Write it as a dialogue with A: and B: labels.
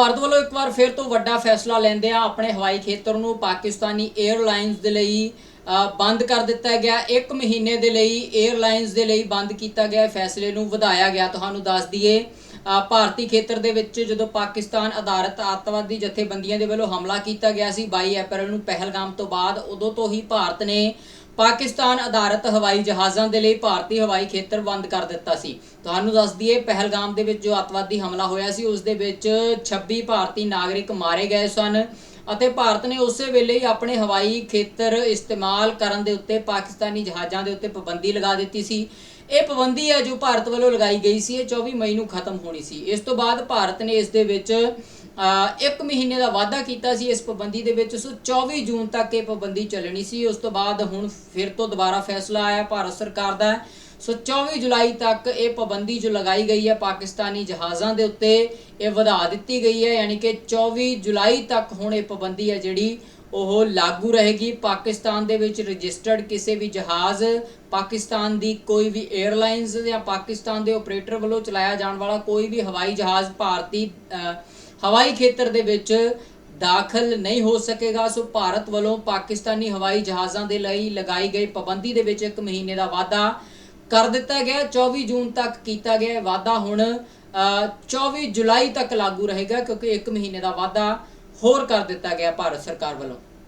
A: ਭਾਰਤ ਵੱਲੋਂ ਇੱਕ ਵਾਰ ਫਿਰ ਤੋਂ ਵੱਡਾ ਫੈਸਲਾ ਲੈਂਦੇ ਆ ਆਪਣੇ ਹਵਾਈ ਖੇਤਰ ਨੂੰ ਪਾਕਿਸਤਾਨੀ 에ਅਰਲਾਈਨਸ ਦੇ ਲਈ ਬੰਦ ਕਰ ਦਿੱਤਾ ਗਿਆ। ਇੱਕ ਮਹੀਨੇ ਦੇ ਲਈ 에ਅਰਲਾਈਨਸ ਦੇ ਲਈ ਬੰਦ ਕੀਤਾ ਗਿਆ। ਫੈਸਲੇ ਨੂੰ ਵਧਾਇਆ ਗਿਆ। ਤੁਹਾਨੂੰ ਦੱਸ ਦਈਏ ਭਾਰਤੀ ਖੇਤਰ ਦੇ ਵਿੱਚ ਜਦੋਂ ਪਾਕਿਸਤਾਨ ਆਧਾਰਿਤ ਅੱਤਵਾਦੀ ਜਥੇਬੰਦੀਆਂ ਦੇ ਵੱਲੋਂ ਹਮਲਾ ਕੀਤਾ ਗਿਆ ਸੀ 22 ਅਪ੍ਰੈਲ ਨੂੰ ਪਹਿਲਗਾਮ ਤੋਂ ਬਾਅਦ ਉਦੋਂ ਤੋਂ ਹੀ ਭਾਰਤ ਨੇ ਪਾਕਿਸਤਾਨ ਆਧਾਰਿਤ ਹਵਾਈ ਜਹਾਜ਼ਾਂ ਦੇ ਲਈ ਭਾਰਤੀ ਹਵਾਈ ਖੇਤਰ ਬੰਦ ਕਰ ਦਿੱਤਾ ਸੀ। ਤੁਹਾਨੂੰ ਦੱਸ ਦਈਏ, ਪਹਿਲਗਾਮ ਦੇ ਵਿੱਚ ਜੋ ਅੱਤਵਾਦੀ ਹਮਲਾ ਹੋਇਆ ਸੀ, ਉਸ ਦੇ ਵਿੱਚ 26 ਭਾਰਤੀ ਨਾਗਰਿਕ ਮਾਰੇ ਗਏ ਸਨ ਅਤੇ ਭਾਰਤ ਨੇ ਉਸੇ ਵੇਲੇ ਹੀ ਆਪਣੇ ਹਵਾਈ ਖੇਤਰ ਇਸਤੇਮਾਲ ਕਰਨ ਦੇ ਉੱਤੇ ਪਾਕਿਸਤਾਨੀ ਜਹਾਜ਼ਾਂ ਦੇ ਉੱਤੇ ਪਾਬੰਦੀ ਲਗਾ ਦਿੱਤੀ ਸੀ। ਇਹ ਪਾਬੰਦੀ ਹੈ ਜੋ ਭਾਰਤ ਵੱਲੋਂ ਲਗਾਈ ਗਈ ਸੀ, ਇਹ 24 ਮਈ ਨੂੰ ਖਤਮ ਹੋਣੀ ਸੀ। ਇਸ ਤੋਂ ਬਾਅਦ ਭਾਰਤ ਨੇ ਇਸ ਦੇ ਵਿੱਚ ਇੱਕ ਮਹੀਨੇ ਦਾ ਵਾਅਦਾ ਕੀਤਾ ਸੀ ਇਸ ਪਾਬੰਦੀ ਦੇ ਵਿੱਚ, ਸੋ 24 ਜੂਨ ਤੱਕ ਇਹ ਪਾਬੰਦੀ ਚੱਲਣੀ ਸੀ। ਉਸ ਤੋਂ ਬਾਅਦ ਹੁਣ ਫਿਰ ਤੋਂ ਦੁਬਾਰਾ ਫੈਸਲਾ ਆਇਆ ਭਾਰਤ ਸਰਕਾਰ ਦਾ। ਸੋ 24 ਜੁਲਾਈ ਤੱਕ ਇਹ ਪਾਬੰਦੀ ਜੋ ਲਗਾਈ ਗਈ ਹੈ ਪਾਕਿਸਤਾਨੀ ਜਹਾਜ਼ਾਂ ਦੇ ਉੱਤੇ, ਇਹ ਵਧਾ ਦਿੱਤੀ ਗਈ ਹੈ। ਯਾਨੀ ਕਿ 24 ਜੁਲਾਈ ਤੱਕ ਹੁਣ ਇਹ ਪਾਬੰਦੀ ਹੈ ਜਿਹੜੀ, ਉਹ ਲਾਗੂ ਰਹੇਗੀ। ਪਾਕਿਸਤਾਨ ਦੇ ਵਿੱਚ ਰਜਿਸਟਰਡ ਕਿਸੇ ਵੀ ਜਹਾਜ਼, ਪਾਕਿਸਤਾਨ ਦੀ ਕੋਈ ਵੀ 에ਅਰਲਾਈਨਸ ਜਾਂ ਪਾਕਿਸਤਾਨ ਦੇ ਆਪਰੇਟਰ ਵੱਲੋਂ ਚਲਾਇਆ ਜਾਣ ਵਾਲਾ ਕੋਈ ਵੀ ਹਵਾਈ ਜਹਾਜ਼ ਭਾਰਤੀ ਹਵਾਈ ਖੇਤਰ ਦੇ ਵਿੱਚ ਦਾਖਲ ਨਹੀਂ ਹੋ ਸਕੇਗਾ ਸੋ ਭਾਰਤ ਵੱਲੋਂ ਪਾਕਿਸਤਾਨੀ ਹਵਾਈ ਜਹਾਜ਼ਾਂ ਦੇ ਲਈ ਲਗਾਈ ਗਈ ਪਾਬੰਦੀ ਦੇ ਵਿੱਚ ਇੱਕ ਮਹੀਨੇ ਦਾ ਵਾਅਦਾ ਕਰ ਦਿੱਤਾ ਗਿਆ। 24 ਜੂਨ ਤੱਕ ਕੀਤਾ ਗਿਆ ਇਹ ਵਾਅਦਾ। ਹੁਣ ਅ, 24 ਜੁਲਾਈ ਤੱਕ ਲਾਗੂ ਰਹੇਗਾ ਕਿਉਂਕਿ ਇੱਕ ਮਹੀਨੇ ਦਾ ਵਾਅਦਾ ਹੋਰ ਕਰ ਦਿੱਤਾ ਗਿਆ ਭਾਰਤ ਸਰਕਾਰ ਵੱਲੋਂ।